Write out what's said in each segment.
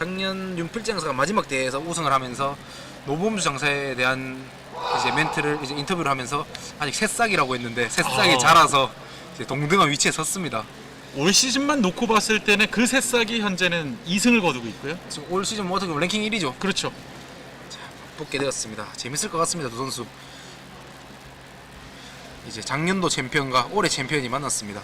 작년 윤필재 장사가 마지막 대회에서 우승을 하면서 노범수 장사에 대한 이제 멘트를 이제 인터뷰를 하면서 아직 새싹이라고 했는데 새싹이 아. 자라서 이제 동등한 위치에 섰습니다. 올 시즌만 놓고 봤을 때는 그 새싹이 현재는 2승을 거두고 있고요. 지금 올 시즌 뭐 어떻게 보면 랭킹 1위죠. 그렇죠. 뽑게 되었습니다. 재밌을 것 같습니다. 두 선수. 이제 작년도 챔피언과 올해 챔피언이 만났습니다.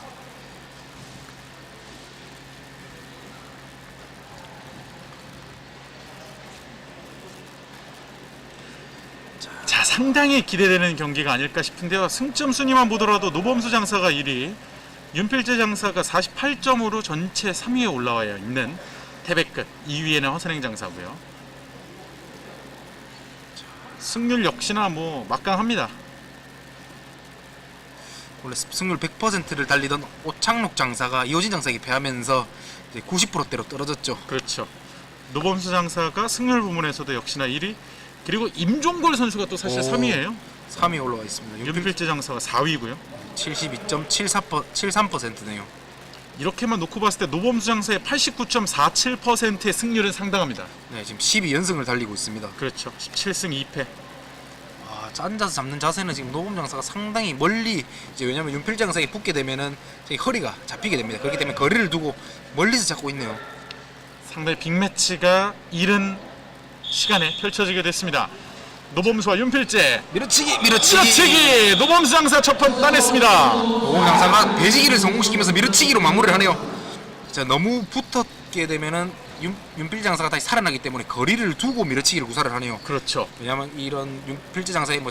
자, 상당히 기대되는 경기가 아닐까 싶은데요. 승점 순위만 보더라도 노범수 장사가 1위, 윤필재 장사가 48점으로 전체 3위에 올라와 있는 태백끝, 2위에는 허선행 장사고요. 자, 승률 역시나 뭐 막강합니다. 원래 승률 100%를 달리던 오창록 장사가 이호진 장사에게 패하면서 이제 90%대로 떨어졌죠. 그렇죠. 노범수 장사가 승률 부문에서도 역시나 1위, 그리고 임종골 선수가 또 사실 오. 3위예요. 3위에 올라와 있습니다. 윤필 윤필재 장사가 4위고요. 72.73%네요. 이렇게만 놓고 봤을 때 노범수 장사의 89.47%의 승률은 상당합니다. 네, 지금 12연승을 달리고 있습니다. 그렇죠. 17승 2패. 아, 짠자서 잡는 자세는 지금 노범 장사가 상당히 멀리 이제 왜냐면 윤필 장사에 붙게 되면은 허리가 잡히게 됩니다. 그렇기 때문에 거리를 두고 멀리서 잡고 있네요. 상당히 빅매치가 이른 시간에 펼쳐지게 됐습니다. 노범수와 윤필재 밀어치기, 밀어치기. 밀어치기 노범수 장사 첫판 따냈습니다. 장사가 배지기를 성공시키면서 밀어치기로 마무리를 하네요. 자, 너무 붙었게 되면은 윤, 윤필 장사가 다시 살아나기 때문에 거리를 두고 밀어치기를 구사를 하네요. 그렇죠. 왜냐면 이런 윤필재 장사의 뭐